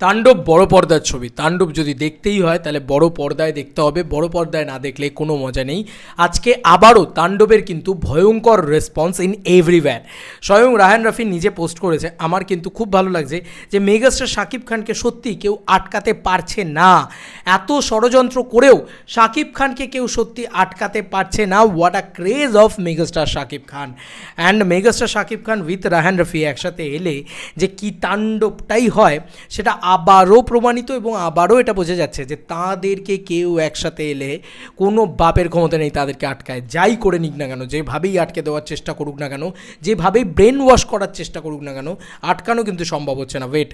তাণ্ডব বড় পর্দার ছবি। তাণ্ডব যদি দেখতেই হয়, তাহলে বড় পর্দায় দেখতে হবে। বড় পর্দায় না দেখলে কোনো মজা নেই। আজকে আবারও তাণ্ডবের কিন্তু ভয়ঙ্কর রেসপন্স ইন এভরিওয়্যার স্বয়ং রাহান রাফি নিজে পোস্ট করেছে, আমার কিন্তু খুব ভালো লাগছে যে মেগাস্টার শাকিব খানকে সত্যি কেউ আটকাতে পারছে না। এত ষড়যন্ত্র করেও শাকিব খানকে কেউ সত্যি আটকাতে পারছে না। What a craze of megastar Shakib Khan. And megastar Shakib Khan with Rahan Rafi একসাথে এলে যে কি তাণ্ডবটাই হয়, সেটা আবারও প্রমাণিত এবং আবারও এটা বোঝা যাচ্ছে যে তাদেরকে কেউ একসাথে এলে কোনো বাপের ক্ষমতা নেই তাদেরকে আটকায়। যাই করে নিক না কেন, যেভাবেই আটকে দেওয়ার চেষ্টা করুক না কেন যেভাবেই ব্রেন ওয়াশ করার চেষ্টা করুক না কেন, আটকানো কিন্তু সম্ভব হচ্ছে না। ওয়েট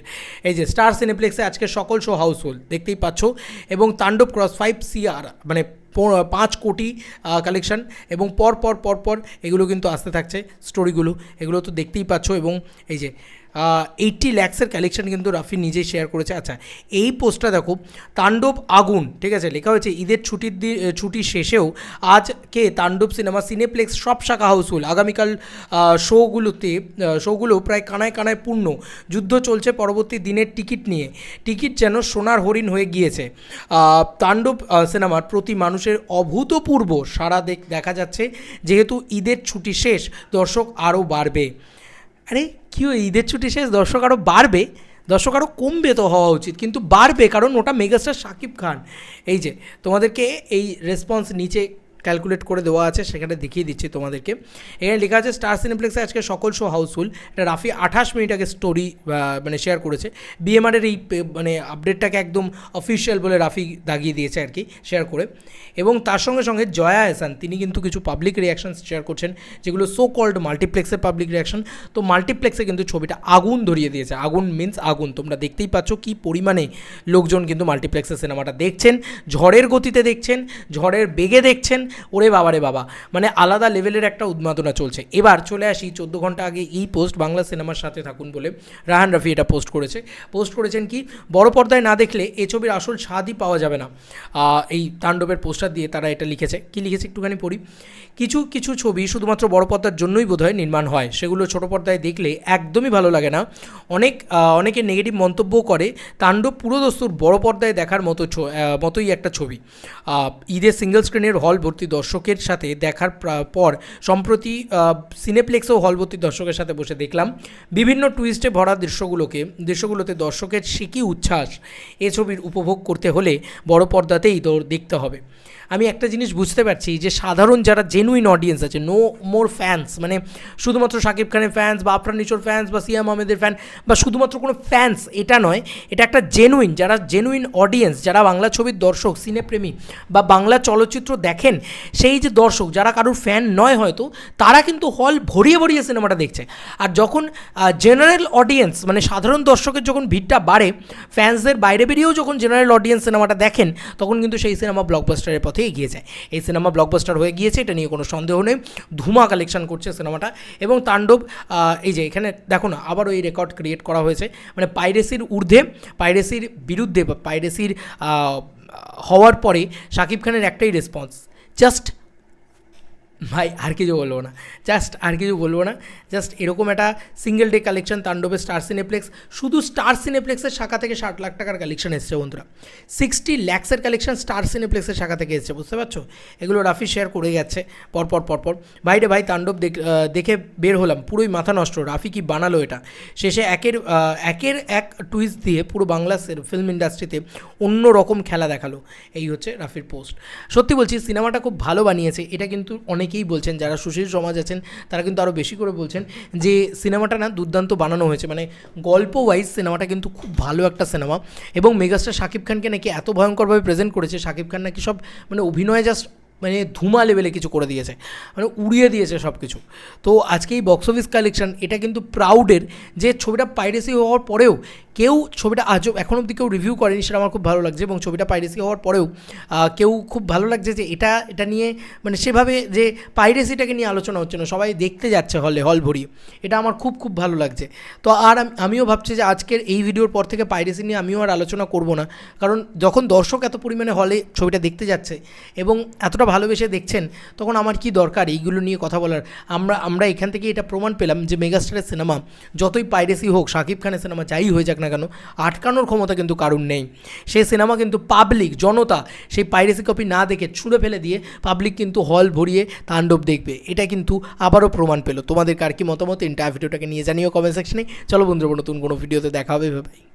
এই যে স্টার সিনেপ্লেক্সে আজকে সকল শো হাউসফুল দেখতেই পাচ্ছ, এবং তাণ্ডব ক্রস ফাইভ সিআর মানে পাঁচ কোটি কালেকশন এবং পর পর পর পর এগুলো কিন্তু আসতে থাকছে স্টোরিগুলো এগুলো তো দেখতেই পাচ্ছ, এবং এই যে এইটটি ল্যাক্সের কালেকশন কিন্তু রাফি নিজেই শেয়ার করেছে। আচ্ছা এই পোস্টটা দেখো, তাণ্ডব আগুন, ঠিক আছে, লেখা হয়েছে, ঈদের ছুটির দি ছুটি শেষেও আজকে তাণ্ডব সিনেমা সিনেপ্লেক্স সব শাখা হাউসফুল আগামীকাল শোগুলোতে শোগুলো প্রায় কানায় কানায় পূর্ণ। যুদ্ধ চলছে পরবর্তী দিনের টিকিট নিয়ে। টিকিট যেন সোনার হরিণ হয়ে গিয়েছে। তাণ্ডব সিনেমার প্রতি মানুষের অভূতপূর্ব সারা দেখা যাচ্ছে, যেহেতু ঈদের ছুটি শেষ, দর্শক আরও বাড়বে। আরে কী ঈদের ছুটি শেষ, দর্শক আরও বাড়বে? দর্শক আরও কমবে তো হওয়া উচিত, কিন্তু বাড়বে, কারণ ওটা মেগাস্টার শাকিব খান। এই যে, তোমাদেরকে এই রেসপন্স নিচে ক্যালকুলেট করে দেওয়া আছে, সেখানে দেখিয়ে দিচ্ছি তোমাদেরকে। এখানে লেখা আছে স্টার সিনেপ্লেক্সে আজকে সকল শো হাউসফুল এটা রাফি আঠাশ মিনিট আগে স্টোরি মানে শেয়ার করেছে। বিএমআরের এই মানে আপডেটটাকে একদম অফিসিয়াল বলে রাফি দাগিয়ে দিয়েছে আর কি শেয়ার করে। এবং তার সঙ্গে সঙ্গে জয়া এহসান, তিনি কিন্তু কিছু পাবলিক রিয়াকশন শেয়ার করছেন, যেগুলো সো কল্ড মাল্টিপ্লেক্সের পাবলিক রিয়াকশন তো মাল্টিপ্লেক্সে কিন্তু ছবিটা আগুন ধরিয়ে দিয়েছে। আগুন মিন্স আগুন। তোমরা দেখতেই পাচ্ছ কি পরিমাণে লোকজন কিন্তু মাল্টিপ্লেক্সের সিনেমাটা দেখছেন, ঝড়ের গতিতে দেখছেন, ঝড়ের বেগে দেখছেন। ওরে বাবা রে বাবা। মানে আলাদা লেভেলের একটা উন্মাদনা চলছে। এবার চলে আসি চোদ্দ ঘণ্টা আগে এই পোস্ট বাংলা সিনেমার সাথে থাকুন বলে রাহান রাফি এটা পোস্ট করেছে। পোস্ট করেছেন কি, বড় পর্দায় না দেখলে এ ছবির আসল স্বাদই পাওয়া যাবে না। এই তাণ্ডবের পোস্টার দিয়ে তারা এটা লিখেছে। কি লিখেছে একটুখানি পড়ি? কিছু কিছু ছবি শুধুমাত্র বড় পর্দার জন্যই বোধহয় নির্মাণ হয়। সেগুলো ছোট পর্দায় দেখলে একদমই ভালো লাগে না। অনেক অনেকে নেগেটিভ মন্তব্য করে। তাণ্ডব পুরোদস্তুর বড় পর্দায় দেখার মতো মতোই একটা ছবি। ঈদের সিঙ্গেল স্ক্রিনের হল ভর্তি দর্শকের সাথে দেখার পর সম্প্রতি সিনেপ্লেক্সেও হলভর্তি দর্শকের সাথে বসে দেখলাম। বিভিন্ন টুইস্টে ভরা দৃশ্যগুলোকে, দৃশ্যগুলোতে দর্শকের সে কী উচ্ছ্বাস এ ছবির উপভোগ করতে হলে বড় পর্দাতেই দেখতে হবে। আমি একটা জিনিস বুঝতে পারছি যে সাধারণ যারা জেনুইন অডিয়েন্স আছে নো মোর ফ্যান্স মানে শুধুমাত্র শাকিব খানের ফ্যান্স বা আফরান নিচোর ফ্যান্স বা সিয়াম আহমেদের ফ্যান বা শুধুমাত্র কোনো ফ্যান্স এটা নয়, এটা একটা জেনুইন যারা জেনুইন অডিয়েন্স যারা বাংলা ছবির দর্শক সিনেপ্রেমী বা বাংলা চলচ্চিত্র দেখেন, সেই যে দর্শক, যারা কারোর ফ্যান নয় হয়তো, তারা কিন্তু হল ভরিয়ে ভরিয়ে সিনেমাটা দেখছে। আর যখন জেনারেল অডিয়েন্স মানে সাধারণ দর্শকের যখন ভিড়টা বাড়ে ফ্যান্সদের বাইরে বেরিয়েও যখন জেনারেল অডিয়েন্স সিনেমাটা দেখেন, তখন কিন্তু সেই সিনেমা ব্লকবাস্টারের পথে এগিয়ে যায় এই সিনেমা ব্লকবাস্টার হয়ে গিয়েছে, এটা নিয়ে কোনো সন্দেহ নেই। ধুমা কালেকশন করছে সিনেমাটা। এবং তাণ্ডব এই যে এখানে দেখো না আবার ওই রেকর্ড ক্রিয়েট করা হয়েছে। মানে পাইরেসির ঊর্ধ্বে, পাইরেসির বিরুদ্ধে বা পাইরেসির হওয়ার পরে শাকিব খানের একটাই রেসপন্স জাস্ট ভাই, আর কিছু বলব না। জাস্ট আর কিছু বলব না। জাস্ট এরকম একটা সিঙ্গেল ডে কালেকশন তাণ্ডবের স্টার সিনেপ্লেক্স শুধু স্টার সিনেপ্লেক্সের শাখা থেকে ষাট লাখ টাকার কালেকশন এসছে বন্ধুরা। সিক্সটি ল্যাক্সের কালেকশন স্টার সিনেপ্লেক্সের শাখা থেকে এসছে, বুঝতে পারছ? এগুলো রাফি শেয়ার করে যাচ্ছে পরপর পরপর ভাই রে ভাই, তাণ্ডব দেখে বের হলাম। পুরোই মাথা নষ্ট, রাফি কি বানালো এটা? শেষে একের একের এক টুইস্ট দিয়ে পুরো বাংলা ফিল্ম ইন্ডাস্ট্রিতে অন্য রকম খেলা দেখাল। এই হচ্ছে রাফির পোস্ট সত্যি বলছি সিনেমাটা খুব ভালো বানিয়েছে। এটা কিন্তু অনেকেই বলছেন, যারা সুশীল সমাজ আছেন, তারা কিন্তু আরও বেশি করে বলছেন যে সিনেমাটা না দুর্দান্ত বানানো হয়েছে। মানে গল্প ওয়াইজ সিনেমাটা কিন্তু খুব ভালো একটা সিনেমা। এবং মেগাস্টার শাকিব খানকে নাকি এত ভয়ঙ্করভাবে প্রেজেন্ট করেছে, শাকিব খান নাকি সব মানে অভিনয় জাস্ট মানে ধুমা লেভেলে কিছু করে দিয়েছে। মানে উড়িয়ে দিয়েছে সব কিছু তো আজকে এই বক্স অফিস কালেকশন এটা কিন্তু প্রাউডের যে ছবিটা পাইরেসি হওয়ার পরেও কেউ ছবিটা আজও এখন অবধি কেউ রিভিউ করেনি সেটা আমার খুব ভালো লাগছে এবং ছবিটা পাইরেসি হওয়ার পরেও কেউ খুব ভালো লাগছে যে এটা এটা নিয়ে মানে সেভাবে যে পাইরেসিটাকে নিয়ে আলোচনা হচ্ছে না, সবাই দেখতে যাচ্ছে হলে হল ভরিয়ে। এটা আমার খুব খুব ভালো লাগছে। তো আর আমিও ভাবছি যে আজকের এই ভিডিওর পর থেকে পাইরেসি নিয়ে আমিও আর আলোচনা করব না। কারণ যখন দর্শক এত পরিমাণে হলে ছবিটা দেখতে যাচ্ছে এবং এতটা ভালোবেসে দেখছেন, তখন আমার কি দরকার এইগুলো নিয়ে কথা বলার? আমরা আমরা এখান থেকে এটা প্রমাণ পেলাম যে মেগাস্টারের সিনেমা যতই পাইরেসি হোক, শাকিব খানের সিনেমা যাই হয়ে যাক না কেন, আটকানোর ক্ষমতা কিন্তু কারুর নেই। সেই সিনেমা কিন্তু পাবলিক, জনতা, সেই পাইরেসি কপি না দেখে ছুঁড়ে ফেলে দিয়ে পাবলিক কিন্তু হল ভরিয়ে তাণ্ডব দেখবে। এটা কিন্তু আবারও প্রমাণ পেল। তোমাদের কার কি মতামত? ইন্টার ভিডিওটাকে নিয়ে জানিও কমেন্ট সেকশনে চলো বন্ধুরা, নতুন কোনো ভিডিওতে দেখা হবে ভাই